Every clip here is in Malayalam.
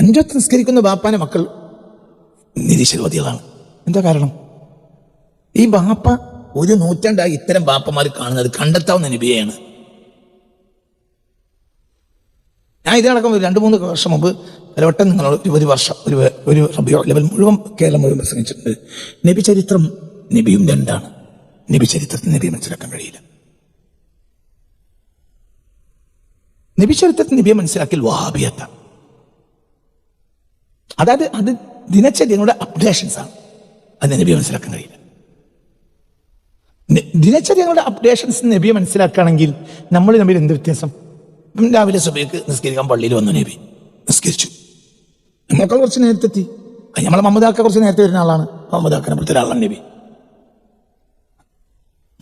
അഞ്ചൊത്ത് നിസ്കരിക്കുന്ന ബാപ്പാനെ മക്കൾ നിരീശ്വരവാദികളാണ് എന്താ കാരണം? ഈ ബാപ്പ ഒരു നൂറ്റാണ്ടായി ഇത്തരം ബാപ്പമാർ കാണുന്നത് കണ്ടെത്താവുന്ന നബിയാണ് ഞാൻ ഇതിനടക്കം ഒരു രണ്ട് മൂന്ന് വർഷം മുമ്പ് പലവട്ടം നിങ്ങളോട് ഒരു വർഷം ഒരു ഒരു ലെവൽ മുഴുവൻ കേരളം മുഴുവൻ പ്രസംഗിച്ചിട്ടുണ്ട്. നബി ചരിത്രം നബിയും രണ്ടാണ്. നബി ചരിത്രത്തിൽ നബിയെ മനസ്സിലാക്കാൻ കഴിയില്ല. നബി ചരിത്രത്തിൽ നബിയെ മനസ്സിലാക്കിയാൽ വഹാബിയത്താണ് അതായത് അത് ദിനചര്യങ്ങളുടെ അപ്ഡേഷൻസ് ആണ്. അത് നബിയെ മനസ്സിലാക്കാൻ കഴിയില്ല. ദിനചര്യങ്ങളുടെ അപ്ഡേഷൻസ് നബിയെ മനസ്സിലാക്കുകയാണെങ്കിൽ നമ്മൾ തമ്മിൽ എന്ത് വ്യത്യാസം? രാവിലെ സഭയ്ക്ക് നിസ്കരിക്കാൻ പള്ളിയിൽ വന്നു നബി. നിസ്കരിച്ചു. നമ്മളൊക്കെ കുറച്ച് നേരത്തെ എത്തി അത് നമ്മളെ മമ്മദാക്ക കുറച്ച് നേരത്തെ വരുന്ന ആളാണ്. മമ്മദാക്കനെ പോലത്തെ ഒരാളാണ് നബി.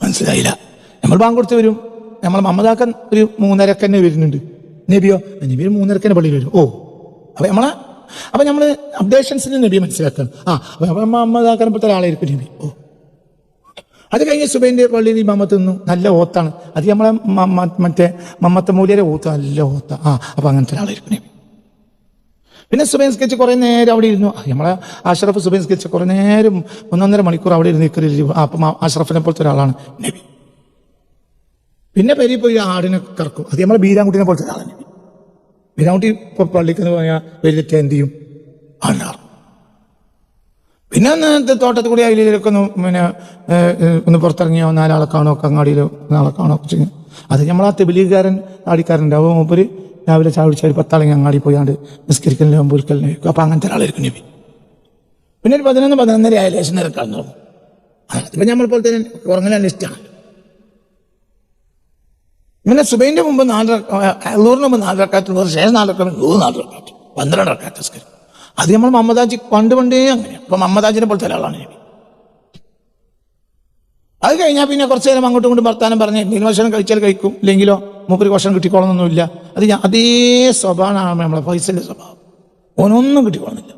മനസ്സിലായില്ല. നമ്മൾ ബാങ്ക് കൊടുത്ത് വരും. നമ്മളെ മമ്മദാക്കൻ ഒരു മൂന്നരക്കന്നെ വരുന്നുണ്ട്. നബിയോ നബി ഒരു മൂന്നരക്കന്നെ പള്ളിയിൽ വരും. ഓ അപ്പൊ നമ്മളെ അപ്പൊ നമ്മൾ അപ്ഡേഷൻസിന് നബി മനസ്സിലാക്കണം. ആ അപ്പൊ അമ്മ പോലത്തെ ആളായിരിക്കും നബി. ഓ. അത് കഴിഞ്ഞ് സുബൈന്റെ പള്ളിയിൽ ഇമാമത്ത് നിന്നു. നല്ല ഓത്താണ്. അത് നമ്മളെ മറ്റേ മമ്മത്തെ മൂല്യരെ ഓത്ത. നല്ല ഓത്ത. ആ അപ്പൊ അങ്ങനത്തെ ഒരാളായിരിക്കും നബി. പിന്നെ സുബൈൻ സ്കെച്ച് കുറെ നേരം അവിടെ ഇരുന്നു. നമ്മളെ അഷ്റഫ് സുബൈൻ സ്കെച്ച് കുറെ നേരം ഒന്നൊന്നര മണിക്കൂർ അവിടെ ഇരുന്ന് നിൽക്കലില്ല ആ, അപ്പം അഷ്റഫിനെ പോലത്തെ ഒരാളാണ് നബി. പിന്നെ പെരി പോയി ആടിനെ കറക്കും. അത് നമ്മളെ ബീരാൻകുട്ടിനെ പോലത്തെ ഒരാളാണ് നബി ബീരാൻകുട്ടി ഇപ്പൊ പള്ളിക്ക് എന്ന് പറഞ്ഞാൽ വെല്ലിട്ട് എന്ത് ചെയ്യും ആണ്ടാറും പിന്നെ അന്ന് തോട്ടത്തിൽ കൂടി അതിലൊക്കെ ഒന്ന് പിന്നെ ഒന്ന് പുറത്തിറങ്ങിയോ നാലാളെ കാണോ അങ്ങാടിയിലോ നാളെ കാണോ ഒക്കെ ചെയ്യും. അത് നമ്മൾ ആ തെബിലീകാരൻ ആടിക്കാരന്റെ അവ മൂപ്പര് രാവിലെ ചായ ഒരു പത്താളെങ്കിൽ അങ്ങാടി പോയാണ്ട് നിസ്കരിക്കലിനെ മുമ്പൊരിക്കലിനെ അപ്പം അങ്ങനത്തെ ഒരാളായിരിക്കും നബി. പിന്നെ ഒരു പതിനൊന്ന് പതിനൊന്നര ആയ ലേശം നിരക്കാൻ തുടങ്ങും അതിപ്പോൾ നമ്മൾ പോലെ തന്നെ ഉറങ്ങലാൻ ഇഷ്ടമാണ് പിന്നെ സുബൈന്റെ മുമ്പ് നാല് അള്ളൂറിന് മുമ്പ് നാല് റക്കാത്ത് ശേഷം നാല് റക്കാത്ത് നൂറ് നാല് റക്കാത്ത്. പന്ത്രണ്ട് റക്കാത്ത് നിസ്കരിക്കും അത് നമ്മൾ മമ്മദാജി പണ്ട് പണ്ടേ അങ്ങനെയാണ് അപ്പൊ മമ്മദാജിനെ പോലത്തെ ഒരാളാണ് നബി. അത് കഴിഞ്ഞാൽ പിന്നെ കുറച്ച് നേരം അങ്ങോട്ടും ഇങ്ങോട്ടും വർത്താനം പറഞ്ഞ് എന്തെങ്കിലും ഭക്ഷണം കഴിച്ചാൽ കഴിക്കും ഇല്ലെങ്കിലോ മൂപ്പര് ഭക്ഷണം കിട്ടിക്കോളണമെന്നൊന്നുമില്ല. അത് ഞാൻ അതേ സ്വഭാവമാണ് നമ്മളെ ഫൈസലിന്റെ സ്വഭാവം. ഓനൊന്നും കിട്ടിക്കോളുന്നില്ല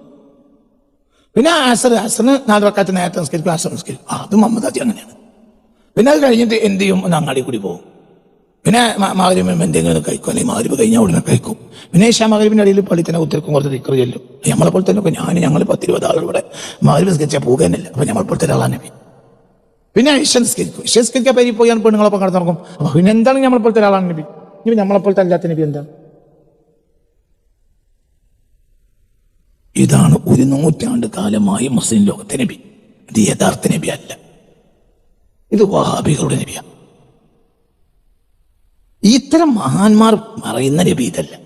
പിന്നെ ആസർ ആസറിന് നാല് റക്കാത്ത് നേരത്തെ നിസ്കരിക്കും ആസർ നിസ്കരിക്കും. ആ, അത് മമ്മദാജി അങ്ങനെയാണ്. പിന്നെ അത് കഴിഞ്ഞിട്ട് എന്ത് ചെയ്യും? ഒന്ന് അങ്ങാടി കൂടി പോകും. പിന്നെ മാഗരിബ് എന്തെങ്കിലും കഴിക്കും. അല്ലെങ്കിൽ മാഗരിബ് കഴിഞ്ഞാൽ ഉടനെ കഴിക്കും. പിന്നെ ഇഷാ മാഗരിബിന്റെ അടിയിൽ പള്ളി തന്നെ ഉത്തരക്കും കുറച്ച് തിക്കറി ചെല്ലും. നമ്മളെ പോലെ തന്നെ ഞാൻ ഞങ്ങൾ പത്തിരുപത് ആളുകൾ ഇവിടെ സ്കെച്ച നിസ്കരിച്ചാൽ പോകുന്നില്ല അപ്പൊ നമ്മളെ പോലത്തെ ഒരാളാണ് നബി. പിന്നെ ഇഷ സ്കരിക്കും ഇഷ സ്കരിക്കാൻ പേരി പോയി പെണ്ണുങ്ങളൊപ്പം കടന്നു നടക്കും. പിന്നെ എന്താണ് നമ്മളെ പോലത്തെ ഒരാളാണ് നബി? ഇനി നമ്മളെ പോലത്തെ അല്ലാത്ത നബി എന്താണ് ഇതാണ് ഒരു നൂറ്റാണ്ട് കാലമായി മുസ്ലിം ലോകത്തെ നബി. ഇത് യഥാർത്ഥ നബി അല്ല ഇത് വഹാബികളുടെ നബിയാണ് ഇത്തരം മഹാന്മാർ പറയുന്ന നബി ഇതല്ല.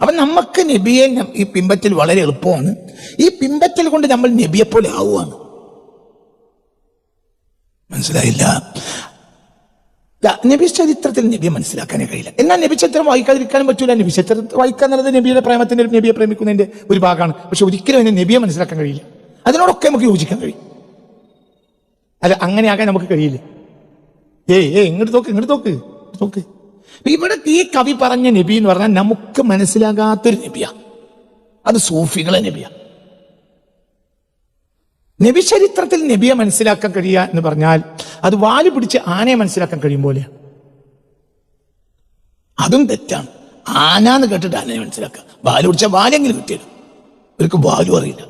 അപ്പൊ നമുക്ക് നബിയെ ഈ പിമ്പത്തിൽ വളരെ എളുപ്പമാണ്. ഈ പിമ്പത്തിൽ കൊണ്ട് നമ്മൾ നബിയെ പോലെ ആവുകയാണ് മനസ്സിലായില്ല? നബി ചരിത്രത്തിൽ നബിയെ മനസ്സിലാക്കാനേ കഴിയില്ല. എന്നാൽ നബി ചരിത്രം വായിക്കാതിരിക്കാനും പറ്റൂല. നബി ചരിത്രം വായിക്കുക എന്നുള്ളത് നബിയുടെ പ്രേമത്തിന്റെ നബിയെ പ്രേമിക്കുന്നതിന്റെ ഒരു ഭാഗമാണ്. പക്ഷെ ഒരിക്കലും അതിനെ നബിയെ മനസ്സിലാക്കാൻ കഴിയില്ല. അതിനോടൊക്കെ നമുക്ക് യോജിക്കാൻ കഴിയും. അല്ല അങ്ങനെയാകാൻ നമുക്ക് കഴിയില്ല. ഏയ് ഏയ് ഇങ്ങോട്ട് നോക്ക് ഇങ്ങോട്ട് നോക്ക് നോക്ക് ഇവിടെ ഈ കവി പറഞ്ഞ നബി എന്ന് പറഞ്ഞാൽ നമുക്ക് മനസ്സിലാകാത്തൊരു നബിയാ. അത് സൂഫികളെ നബിയാ. നബി ചരിത്രത്തിൽ നബിയെ മനസ്സിലാക്കാൻ കഴിയുക എന്ന് പറഞ്ഞാൽ അത് വാൽ പിടിച്ച് ആനയെ മനസ്സിലാക്കാൻ കഴിയും പോലെ അതും തെറ്റാണ്. ആന എന്ന് കേട്ടിട്ട് ആനയെ മനസ്സിലാക്കുക വാൽ പിടിച്ച വാലെങ്കിലും കിട്ടിയത് ഇവർക്ക് വാലും അറിയില്ല.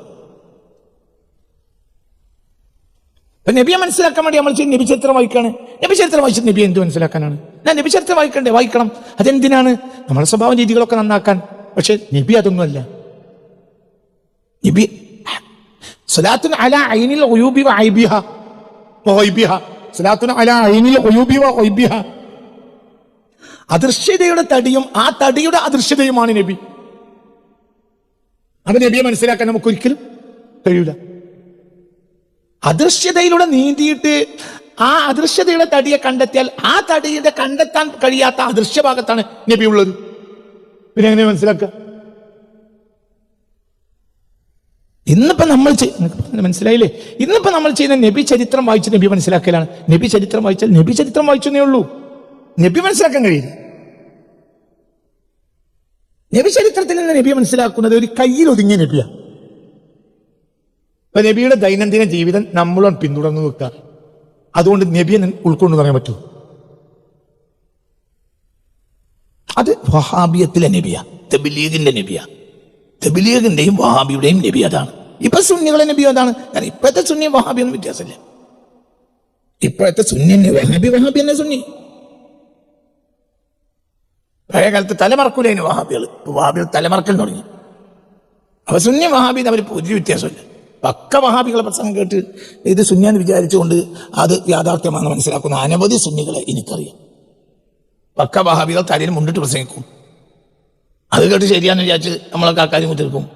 അപ്പൊ നബിയെ മനസ്സിലാക്കാൻ വേണ്ടി നമ്മൾ നബി ചരിത്രം വായിക്കാണ് നബി ചരിത്രം നബി എന്ത് മനസ്സിലാക്കാനാണ്? ഞാൻ നബി ചരിത്രം വായിക്കണ്ടേ? വായിക്കണം. അതെന്തിനാണ്? നമ്മുടെ സ്വഭാവ രീതികളൊക്കെ നന്നാക്കാൻ. പക്ഷെ നബി അതൊന്നുമല്ല. നബി ഐനിൽ ഐനിൽ അദൃശ്യതയുടെ തടിയും ആ തടിയുടെ അദൃശ്യതയുമാണ് നബി. അത് നബിയെ മനസ്സിലാക്കാൻ നമുക്ക് ഒരിക്കലും കഴിയൂല. അദൃശ്യതയിലൂടെ നീന്തിയിട്ട് ആ അദൃശ്യതയുടെ തടിയെ കണ്ടെത്തിയാൽ ആ തടിയുടെ കണ്ടെത്താൻ കഴിയാത്ത അദൃശ്യ ഭാഗത്താണ് നബി ഉള്ളത്. പിന്നെ എങ്ങനെ മനസ്സിലാക്കുക? ഇന്നിപ്പോ നമ്മൾ മനസ്സിലായില്ലേ? ഇന്നിപ്പോ നമ്മൾ ചെയ്യുന്ന നബി ചരിത്രം വായിച്ച് നബി മനസ്സിലാക്കലാണ്. നബി ചരിത്രം വായിച്ചാൽ നബി ചരിത്രം വായിച്ചെന്നേ ഉള്ളൂ. നബി മനസ്സിലാക്കാൻ കഴിയില്ല. നബി ചരിത്രത്തിൽ നിന്ന് നബി മനസ്സിലാക്കുന്നത് ഒരു കയ്യിൽ ഒതുങ്ങിയ നബിയാ. അപ്പൊ നബിയുടെ ദൈനംദിന ജീവിതം നമ്മളും പിന്തുടർന്നു വെക്കുക. അതുകൊണ്ട് നബിയെ ഉൾക്കൊണ്ടു പറയാൻ പറ്റൂ. അത് വഹാബിയത്തിലെ നബിയ തെബിലീഗിന്റെ നബിയ. തെബിലീഗിന്റെയും വഹാബിയുടെയും നബി അതാണ്. ഇപ്പൊ സുന്നികളെ നബി അതാണ്. കാരണം ഇപ്പോഴത്തെ സുന്നി വഹാബിയൊന്നും വ്യത്യാസമില്ല. ഇപ്പോഴത്തെ സുന്നി വഹാബി വഹാബി തന്നെ സുന്നി. പഴയ കാലത്ത് തലമറക്കൂലേന് വഹാബികൾ വഹാബികൾ തലമറക്കൽ തുടങ്ങി. അപ്പൊ സുന്നി വഹാബി തമ്മിൽ പുതിയ വ്യത്യാസമില്ല. പക്ക വഹാബികളെ പ്രസംഗം കേട്ട് ഇത് സുന്യാന്ന് വിചാരിച്ചുകൊണ്ട് അത് യാഥാർത്ഥ്യമാണെന്ന് മനസ്സിലാക്കുന്ന അനവധി സുന്നികളെ എനിക്കറിയാം. പക്ക വഹാബികൾ തലയിൽ മുണ്ടിട്ട് പ്രസംഗിക്കും. അത് കേട്ട് ശരിയാന്ന് വിചാരിച്ച് നമ്മളൊക്കെ ആൾക്കാർ കുത്തിരിക്കും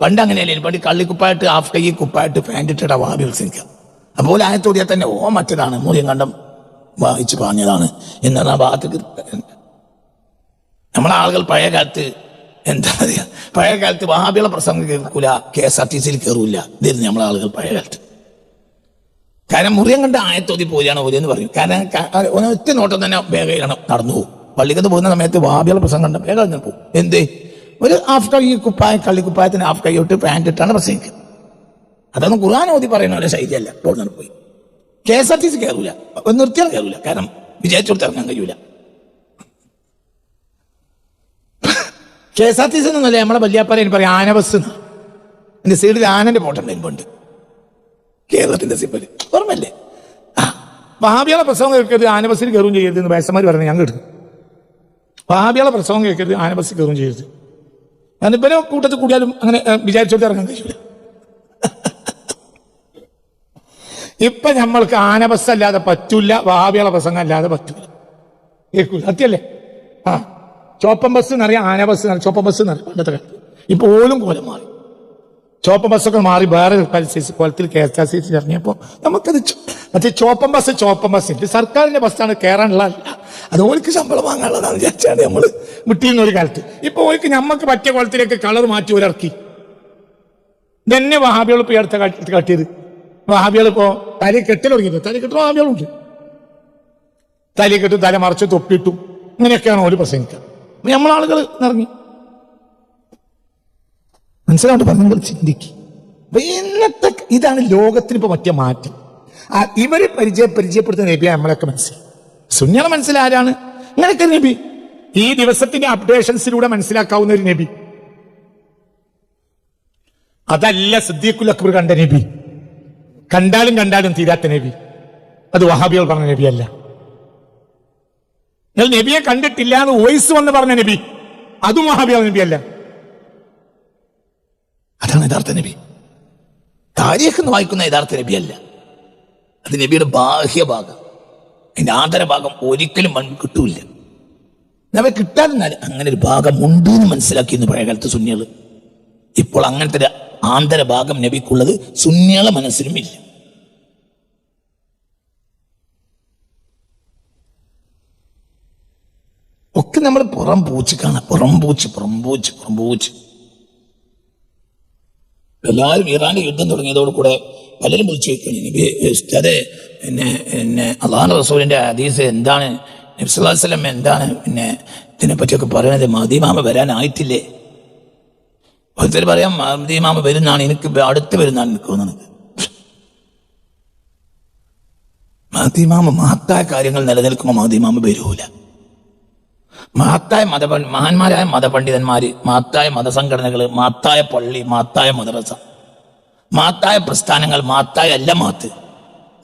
പണ്ട് അങ്ങനെയല്ലേ? പണ്ട് കള്ളിക്കുപ്പായിട്ട് ഹാഫ് കൈ കുപ്പായിട്ട് പാന്റ് ഇട്ടിട്ട് വഹാബി പ്രസംഗിക്കാം. അപ്പോൾ ആയത്തോടിയാൽ തന്നെ ഓ മറ്റതാണ്. മൂല്യം കണ്ടം വായിച്ച് പറഞ്ഞതാണ് എന്നാണ് ആ ഭാഗത്തേക്ക്. നമ്മളെ ആളുകൾ പഴയ കാലത്ത് എന്താ പറയാ പഴയ കാലത്ത് വഹാബികളെ പ്രസംഗം കേൾക്കൂല കെ എസ് ആർ ടി സിയിൽ കയറൂല ഇതായിരുന്നു നമ്മളെ ആളുകൾ പഴയ കാലത്ത് കാരണം മുറിയം കണ്ട ആയത്തോതി പോലെയാണ് പോലെ എന്ന് പറയും. കാരണം ഒറ്റ നോട്ടം തന്നെ വേഗയിലാണ് നടന്നു പോകും. പള്ളിക്കത്ത് പോകുന്ന സമയത്ത് വഹാബികളെ പ്രസംഗം കണ്ട വേഗം അങ്ങനെ പോകും. എന്ത്? ഒരു ഹാഫ് കൈ കുപ്പായ കള്ളിക്കുപ്പായത്തിന് ഹാഫ് കൈ ഇട്ട് പാന്റ് ഇട്ടാണ് പ്രസംഗിക്കുന്നത് അതൊന്നും ഖുർആൻ ഓതി പറയുന്ന പോലെ ശൈലിയല്ല. തന്നെ പോയി. K S R T C കയറൂല നിർത്തിയാൽ കയറൂല കാരണം വിജയിച്ചോടത്ത് ഇറങ്ങാൻ കഴിയൂല. K S R T C എന്നല്ല നമ്മളെ വല്യാപ്പാറ പറയും ആന ബസ് എന്ന് സൈഡിൽ ആനന്റെ പോട്ടുണ്ടായിരുന്നു പണ്ട് കേരളത്തിന്റെ സിപ്പൽ ഓർമ്മല്ലേ ആ വഹാബികളെ പ്രസവം കേൾക്കരുത് ആന ബസ്സിൽ കയറുകയും ചെയ്യരുത് എന്ന് വയസ്സന്മാർ പറഞ്ഞു ഞാൻ കേട്ടു വഹാബികളെ പ്രസവം കേൾക്കരുത് ആന ബസ്സിൽ കയറുകയും ചെയ്യരുത്. കാരണം കൂട്ടത്തിൽ കൂടിയാലും അങ്ങനെ വിചാരിച്ചോട്ട് ഇറങ്ങാൻ കഴിയില്ല ഇപ്പൊ നമ്മൾക്ക് ആന ബസ് അല്ലാതെ പറ്റൂല വഹാബികളെ പ്രസംഗം അല്ലാതെ പറ്റൂല. കേൾക്കൂല സത്യല്ലേ? ആ. ചോപ്പൻ ബസ് എന്നറിയാം ആന ബസ് എന്നറിയാം ചോപ്പൻ ബസ് എന്നറിയാം. പണ്ടത്തെ കാലത്ത്. ഇപ്പൊ ഓലും കോലം മാറി. ചോപ്പൻ ബസ്സൊക്കെ മാറി വേറെ പരിസ്ഥിതി കോലത്തിൽ K S R C C ഇറങ്ങിയപ്പോൾ നമുക്കത് മറ്റേ ചോപ്പൻ ബസ് ചോപ്പൻ ബസ്. ഇത് സർക്കാരിന്റെ ബസ്സാണ് കയറാനുള്ള അത് ഓൾക്ക് ശമ്പളം വാങ്ങാനുള്ളതാണ് വിചാരിച്ചാണ് നമ്മൾ വിട്ടിരുന്ന ഒരു കാലത്ത്. ഇപ്പൊ ഓൾക്ക് നമുക്ക് പറ്റിയ കോലത്തിലേക്ക് കളർ മാറ്റി ഒരിറക്കി തന്നെ വഹാബികൾ ഇപ്പൊ ഈ അടുത്ത കാട്ടി കാട്ടിയത്. വഹാബികൾ ഇപ്പോ തലി കെട്ടൽ തുടങ്ങിയത്. തല കെട്ടും വഹാബികളുണ്ട്. തലി കെട്ടും തല മറച്ച് തൊപ്പിട്ടു ഇങ്ങനെയൊക്കെയാണ് ഓര് പ്രസംഗിക്കുക നമ്മളാളുകൾ ഇറങ്ങി. മനസ്സിലാണ്ട് പറഞ്ഞു ചിന്തിക്കും. അപ്പൊ ഇന്നത്തെ ഇതാണ് ലോകത്തിന് ഇപ്പൊ പറ്റിയ മാറ്റം. ആ ഇവർ പരിചയ പരിചയപ്പെടുത്തുന്ന നബി നമ്മളൊക്കെ മനസ്സിലായി. സുന്യാളെ മനസ്സിലാരാണ് ഇങ്ങനെയൊക്കെ നബി. ഈ ദിവസത്തിന്റെ അപ്ഡേഷൻസിലൂടെ മനസ്സിലാക്കാവുന്ന ഒരു നബി. അതല്ല സിദ്ദീഖുൽ അക്ബർ കണ്ട നബി. കണ്ടാലും കണ്ടാലും തീരാത്ത നബി. അത് വഹാബികൾ പറഞ്ഞ നബിയല്ല. നിങ്ങൾ നബിയെ കണ്ടിട്ടില്ല എന്ന് വോയിസ് വന്ന് പറഞ്ഞ നബി. അതും മഹാബിയ നബി അല്ല. അതാണ് യഥാർത്ഥ നബി. താരീഖ് എന്ന് വായിക്കുന്ന യഥാർത്ഥ നബി അല്ല. അത് നബിയുടെ ബാഹ്യഭാഗം അതിന്റെ ആന്തരഭാഗം ഒരിക്കലും കിട്ടൂല നബി കിട്ടാതെന്നാൽ അങ്ങനെ ഒരു ഭാഗം ഉണ്ട് എന്ന് മനസ്സിലാക്കിയിരുന്നു പഴയ കാലത്ത് സുന്യകൾ ഇപ്പോൾ അങ്ങനത്തെ ആന്തരഭാഗം നബിക്കുള്ളത് സുന്നികളെ മനസ്സിലും ഇല്ല ഒക്കെ നമ്മൾ പുറം പൂച്ച് കാണാം പുറം പൂച്ച് പുറം പൂച്ച് പുറം പൂച്ച്. എല്ലാവരും ഇറാന്റെ യുദ്ധം തുടങ്ങിയതോടുകൂടെ പലരും വിളിച്ചു ചോദിക്കുന്നു. അതെ പിന്നെ പിന്നെ അള്ളാഹു റസൂലിന്റെ ഹദീസ് എന്താണ്? നബ്സുല്ലാസ്ലം എന്താണ്? പിന്നെ ഇതിനെ പറ്റിയൊക്കെ പറയുന്നത് മദീമാമ വരാനായിട്ടില്ലേ? ഓരോരുത്തർ പറയാം മദീമാമ വരുന്നാണ് എനിക്ക് അടുത്ത് വരുന്നാണ് എനിക്ക് തോന്നുന്നത്. മദീമാമ മഹത്തായ കാര്യങ്ങൾ നിലനിൽക്കുമ്പോൾ മദീമാമ വരൂല. മഹത്തായ മത മഹാന്മാരായ മതപണ്ഡിതന്മാര് മഹത്തായ മതസംഘടനകൾ മഹത്തായ പള്ളി മഹത്തായ മദ്രസ മഹത്തായ പ്രസ്ഥാനങ്ങൾ മഹത്തായ അല്ല മഹത്ത്.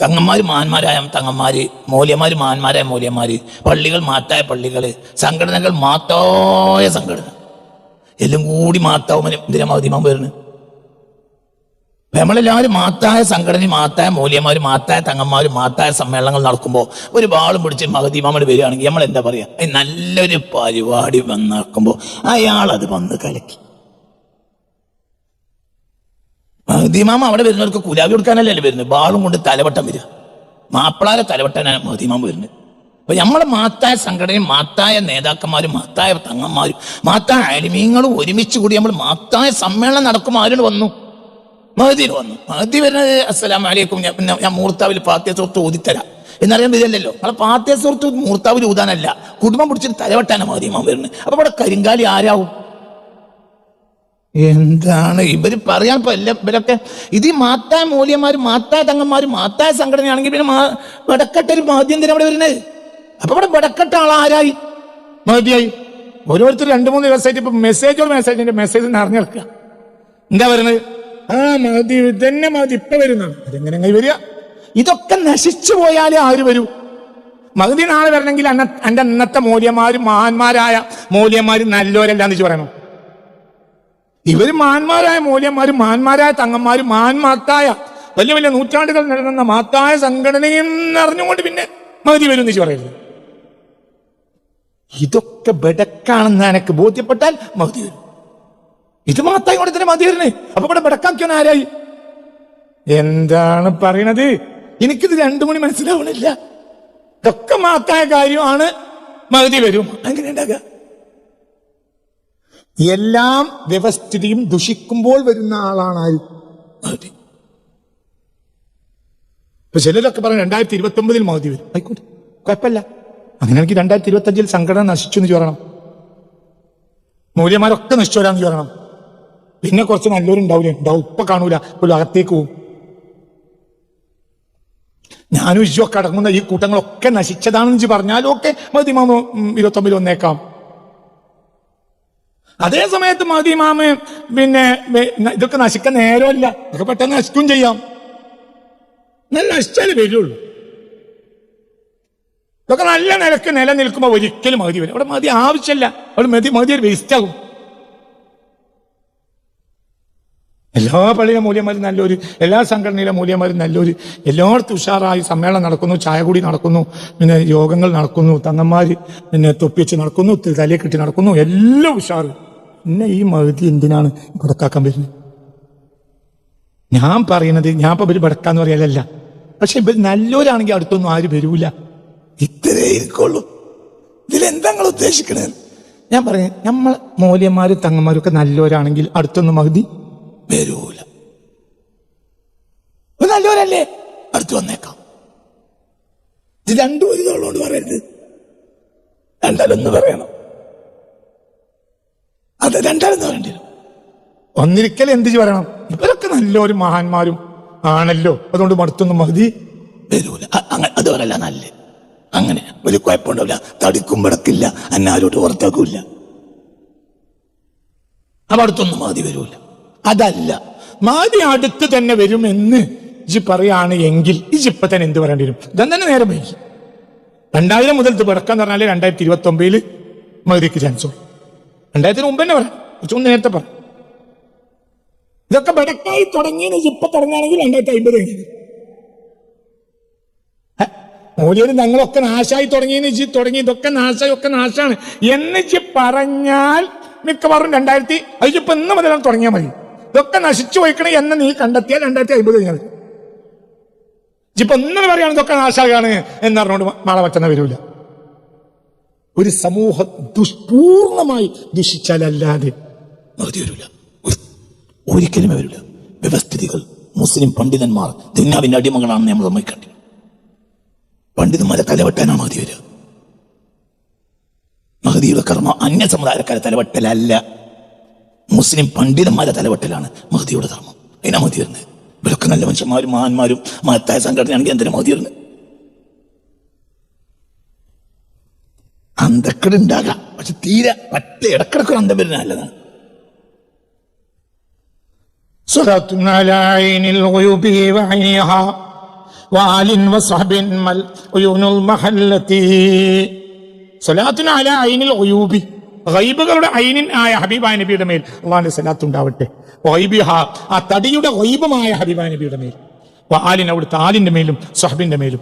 തങ്ങന്മാര് മഹാന്മാരായ തങ്ങന്മാര് മൂല്യമാര് മഹാന്മാരായ മൂല്യന്മാര് പള്ളികൾ മാത്തായ പള്ളികൾ സംഘടനകൾ മാത്തായ സംഘടന. എല്ലാം കൂടി മാത്താവും എന്തിനാ വരുന്നത്? നമ്മളെല്ലാവരും മാത്തായ സംഘടന മാത്തായ മൂല്യന്മാരും മാത്തായ തങ്ങന്മാരും മാത്തായ സമ്മേളനങ്ങൾ നടക്കുമ്പോൾ ഒരു ബാളും പിടിച്ച് മഹദീമാമട് വരികയാണെങ്കിൽ നമ്മൾ എന്താ പറയാ? നല്ലൊരു പരിപാടി വന്നാക്കുമ്പോൾ അയാൾ അത് വന്ന് കലക്കി. മഹദീമാമ അവിടെ വരുന്നവർക്ക് കുലാവി കൊടുക്കാനല്ലേ വരുന്നത്. ബാളും കൊണ്ട് തലവട്ടം വരിക. മാപ്പിളാരെ തലവട്ടനാണ് മഹദീമാമ വരുന്നത്. അപ്പൊ നമ്മളെ മാത്തായ സംഘടനയും മാത്തായ നേതാക്കന്മാരും മാത്തായ തങ്ങന്മാരും മാത്തായ അലിമീങ്ങളും ഒരുമിച്ച് കൂടി നമ്മൾ മാത്തായ സമ്മേളനം നടക്കുമ്പോൾ വന്നു? മഹദീർ വന്നു. മഹദി വരുന്നത് അസ്സലാം അലൈക്കും ഞാൻ പിന്നെ ഞാൻ മൂർത്താവിൽ പാത്യ സുഹൃത്ത് ഊതിത്തരാം എന്നറിയാൻ ഇതല്ലല്ലോ നമ്മളെ പാത്യ സുഹൃത്ത് മൂർത്താവിൽ ഊതാനല്ല. കുടുംബം പിടിച്ചിട്ട് തലവട്ടാണ് മഹദീമാൻ വരുന്നത്. അപ്പൊ ഇവിടെ കരിങ്കാലി ആരാവും? എന്താണ്? ഇവർ പറയാൻ ഇവരൊക്കെ ഇത് ഈ മാത്തായ മൂല്യന്മാരും മാത്തായ തങ്ങന്മാരും മാത്തായ സംഘടനയാണെങ്കിൽ പിന്നെ വടക്കട്ടൊരു വടക്കട്ട ഒരു മാധ്യം തന്നെ അവിടെ വരുന്നത്? അപ്പൊ ഇവിടെ വടക്കട്ട ആരായി? മഹദിയായി. ഓരോരുത്തർ രണ്ട് മൂന്ന് ദിവസമായിട്ട് ഇപ്പൊ മെസ്സേജോ മെസ്സേജിന്റെ മെസ്സേജ് അറിഞ്ഞെടുക്കുക എന്താ പറയുന്നത്? ആ മതി തന്നെ മതി ഇപ്പൊ വരുന്നതാണ് അതെങ്ങനെ അങ്ങനെ വരിക? ഇതൊക്കെ നശിച്ചു പോയാലേ ആര് വരൂ? മകുതി നാളെ വരണമെങ്കിൽ അന്ന എന്റെ അന്നത്തെ മൂല്യന്മാരും മഹാന്മാരായ മൂല്യന്മാരും നല്ലവരല്ലാന്ന് വെച്ച് പറയണം? ഇവർ മഹാന്മാരായ മൂല്യന്മാരും മാന്മാരായ തങ്ങന്മാരും മാന്മാത്തായ വലിയ വലിയ നൂറ്റാണ്ടുകൾ നടന്ന മാത്തായ സംഘടനയും അറിഞ്ഞുകൊണ്ട് പിന്നെ മകുതി വരും എന്ന് പറയരുത്. ഇതൊക്കെ ബെടക്കാണെന്ന് എനിക്ക് ബോധ്യപ്പെട്ടാൽ മകുതി വരും. ഇത് മാത്തായി കൊണ്ട് തന്നെ മതി വരുന്നേ അപ്പൊ ഇവിടെ ആരായി എന്താണ് പറയണത്? എനിക്കിത് രണ്ടു മണി മനസ്സിലാവണില്ല. ഇതൊക്കെ മാത്തായ കാര്യമാണ്. മകുതി വരും. അങ്ങനെ ഉണ്ടാകുക എല്ലാം വ്യവസ്ഥിതിയും ദുഷിക്കുമ്പോൾ വരുന്ന ആളാണ് ആര്? മഹതി. ഇപ്പൊ ചിലരൊക്കെ പറഞ്ഞു രണ്ടായിരത്തി ഇരുപത്തി ഒമ്പതിൽ മഹതി വരും. ആയിക്കോട്ടെ. കുഴപ്പമില്ല. അങ്ങനെയാണെങ്കിൽ രണ്ടായിരത്തി ഇരുപത്തി അഞ്ചിൽ സംഘടന നശിച്ചു എന്ന് പറയണം മൂല്യന്മാരൊക്കെ നശിച്ചവരാന്ന് പറയണം പിന്നെ കുറച്ച് നല്ലവരുണ്ടാവില്ല ഉണ്ടാവും. ഇപ്പൊ കാണൂല. ഇപ്പോൾ അകത്തേക്ക് പോവും. ഞാനും ഇജുവൊക്കെ കടങ്ങുന്ന ഈ കൂട്ടങ്ങളൊക്കെ നശിച്ചതാണെന്ന് പറഞ്ഞാലും ഒക്കെ മതിമാമ ഇരുപത്തൊമ്പതിൽ ഒന്നേക്കാം അതേ സമയത്ത് മതിമാമ പിന്നെ ഇതൊക്കെ നശിക്കാൻ നേരമല്ല. ഇതൊക്കെ പെട്ടെന്ന് നശിക്കും ചെയ്യാം. നല്ല നശിച്ചാലേ വരുള്ളൂ. ഇതൊക്കെ നല്ല നിലയ്ക്ക് നിലനിൽക്കുമ്പോൾ ഒരിക്കലും മതി വരും അവിടെ മതി ആവശ്യമില്ല. അവിടെ മതി മതി ഒരു വേസ്റ്റ് ആകും. എല്ലാ പള്ളിയിലെ മൂല്യന്മാരും നല്ലൊരു എല്ലാ സംഘടനയിലെ മൂല്യന്മാരും നല്ലൊരു എല്ലായിടത്തും ഉഷാറായി സമ്മേളനം നടക്കുന്നു ചായകൂടി നടക്കുന്നു പിന്നെ യോഗങ്ങൾ നടക്കുന്നു തങ്ങന്മാര് പിന്നെ തൊപ്പിച്ച് നടക്കുന്നു തലയെ കെട്ടി നടക്കുന്നു എല്ലാം ഉഷാറ്. പിന്നെ ഈ മഴുതി എന്തിനാണ് ബടക്കാക്കാൻ വരുന്നത് ഞാൻ പറയുന്നത് ഞാൻ ഇപ്പൊ ഇവർ ബടക്കാന്ന് പറയലല്ല. പക്ഷെ ഇവർ നല്ലവരാണെങ്കിൽ അടുത്തൊന്നും ആരും വരൂല. ഇത്രേ ഇരിക്കുള്ളൂ. ഇതിലെന്താ ഉദ്ദേശിക്കണേ? ഞാൻ പറയാം നമ്മൾ മൂല്യന്മാരും തങ്ങന്മാരും ഒക്കെ നല്ലവരാണെങ്കിൽ അടുത്തൊന്നും മകുതി വരൂല. നല്ലവരല്ലേ? അടുത്ത് വന്നേക്കാം. ഇത് രണ്ടും ഒരു തോളോട് പറയരുത്. രണ്ടാലൊന്ന് പറയണം. അത് രണ്ടാലെന്ന് പറയേണ്ടി വരും. ഒന്നിരിക്കൽ എന്ത് പറയണം? ഇവരൊക്കെ നല്ലൊരു മഹാന്മാരും ആണല്ലോ. അതുകൊണ്ട് മടുത്തൊന്നും മതി. വരൂല. അത് പറയല്ല നല്ല. അങ്ങനെ ഒരു കുഴപ്പമുണ്ടാവില്ല. തടിക്കും പടക്കില്ല അന്നാരോട്ട് പുറത്താക്കൂല അപ്പൊ അടുത്തൊന്നും മതി വരൂല. അതല്ല. മാതി അടുത്ത് തന്നെ വരുമെന്ന് ഇജ് പറയാണ് എങ്കിൽ ഇജിപ്പ തന്നെ എന്ത് പറയേണ്ടി വരും? ഇതം തന്നെ നേരം വൈകി. രണ്ടായിരം മുതൽ ഇത് പിറക്കാന്ന് പറഞ്ഞാൽ രണ്ടായിരത്തി ഇരുപത്തി ഒമ്പതിൽ മതിക്ക് ചാൻസ് ഉള്ളു. രണ്ടായിരത്തിന് മുമ്പ് തന്നെ പറയാം. കുറച്ചും നേരത്തെ പറയാം. ഇതൊക്കെ ബടക്കായി തുടങ്ങിയെന്ന് ഇപ്പൊ തുടങ്ങുകയാണെങ്കിൽ രണ്ടായിരത്തി അമ്പത് കഴിഞ്ഞു മൂല്യം ഞങ്ങളൊക്കെ നാശായി തുടങ്ങിയെന്ന് ജി തുടങ്ങി. ഇതൊക്കെ നാശായി ഒക്കെ നാശാണ്. എന്ന് ജി പറഞ്ഞാൽ മിക്കവാറും രണ്ടായിരത്തി അതിപ്പോ ഇന്ന് മുതലാണ് തുടങ്ങിയാൽ മതി. ഇതൊക്കെ നശിച്ചു പോയിക്കണേ എന്ന് നീ കണ്ടെത്തിയാൽ രണ്ടായിരത്തി അമ്പത് കഴിഞ്ഞാൽ ഇപ്പൊ ഇന്ന് പറയാണ് ഇതൊക്കെ നാശാകാണ് എന്ന് പറഞ്ഞുകൊണ്ട് മറ്റന്ന വരൂല. ഒരു സമൂഹം ദുഷ്പൂർണമായി ദുഷിച്ചാലല്ലാതെ മറുതി വരില്ല ഒരു- ഒരിക്കലും വരില്ല വ്യവസ്ഥിതികൾ മുസ്ലിം പണ്ഡിതന്മാർ ദുന്യാവിന്റെ അടിമകളാണെന്ന് നമ്മൾ സമ്മതിക്കട്ടെ പണ്ഡിതന്മാരെ തലവെട്ടാനാണ് മഹതി വരിക. മഹതിയുടെ കർമ്മ അന്യ സമുദായക്കാരെ തലവെട്ടലല്ല. മുസ്ലിം പണ്ഡിതന്മാരെ തലവെട്ടലാണ് മഹദിയുടെ ധർമ്മം. അതിനാ മതി വരുന്നത് ഇവരൊക്കെ നല്ല മനുഷ്യന്മാരും മഹാന്മാരും മഹത്തായ സംഘടനയാണെങ്കിൽ എന്തിനാ മതി വരുന്നത് അന്തക്കട് ഉണ്ടാകാം. പക്ഷെ തീരെ പറ്റ ഇടക്കിടക്കൊരു അന്തം വരുന്ന നല്ലതാണ് സ്വലാത്തുനാല ഗൈബുകളുടെ ഐനിൻ ആയ ഹബീബായ നബിയുടെ മേൽ അള്ളാഹിന്റെ സലാത്ത് ഉണ്ടാവട്ടെ ആ തടിയുടെ റൈബുമായ ഹബീബായ നബിയുടെ മേൽ. ആലിൻ അവിടുത്തെ ആലിന്റെ മേലും സഹബിന്റെ മേലും.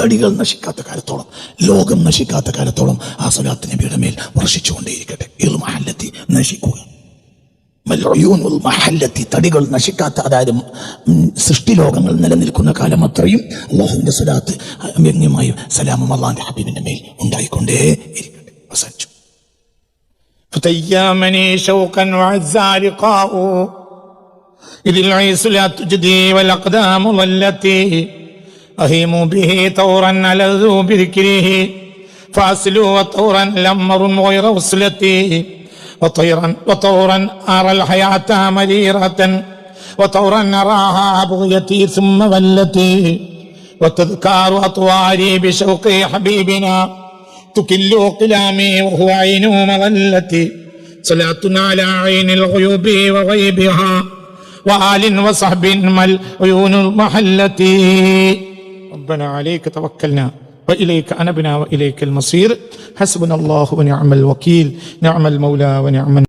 തടികൾ നശിക്കാത്ത കാലത്തോളം ലോകം നശിക്കാത്ത കാലത്തോളം ആ സലാത്ത് നബിയുടെ മേൽ വർഷിച്ചുകൊണ്ടേയിരിക്കട്ടെ. ഇൽമഹല്ലത്തി നശിക്കുക. മഹല്ലത്തി തടികൾ നശിക്കാത്ത അതായത് ഉം, സൃഷ്ടിലോകങ്ങൾ നിലനിൽക്കുന്ന കാലം അത്രയും അള്ളാഹുവിന്റെ സ്വലാത്ത് വ്യംഗ്യമായും സലാമും അള്ളാഹിന്റെ ഹബീബിന്റെ മേൽ ഉണ്ടായിക്കൊണ്ടേ ഇരിക്കട്ടെ അവസാനിച്ചു فتيامني شوقا وعزى لقاء إذ العيس لا تجدي والأقدام ظلتي أهيم به طورا ألذ بذكره فأسلوا وطورا لمر غير وصلتي وطيرا وطورا أرى الحياة مريرة وطورا أراها بغيتي ثم ولتي وتذكار أطواري بشوق حبيبنا تكل أقلامي وهو عين مظلتي صلاة على عين الغيوب وغيبها وآل وصحب ما العيون المحلة. ربنا عليك توكلنا. وإليك أنبنا وإليك المصير. حسبنا الله ونعم الوكيل. نعم المولى ونعم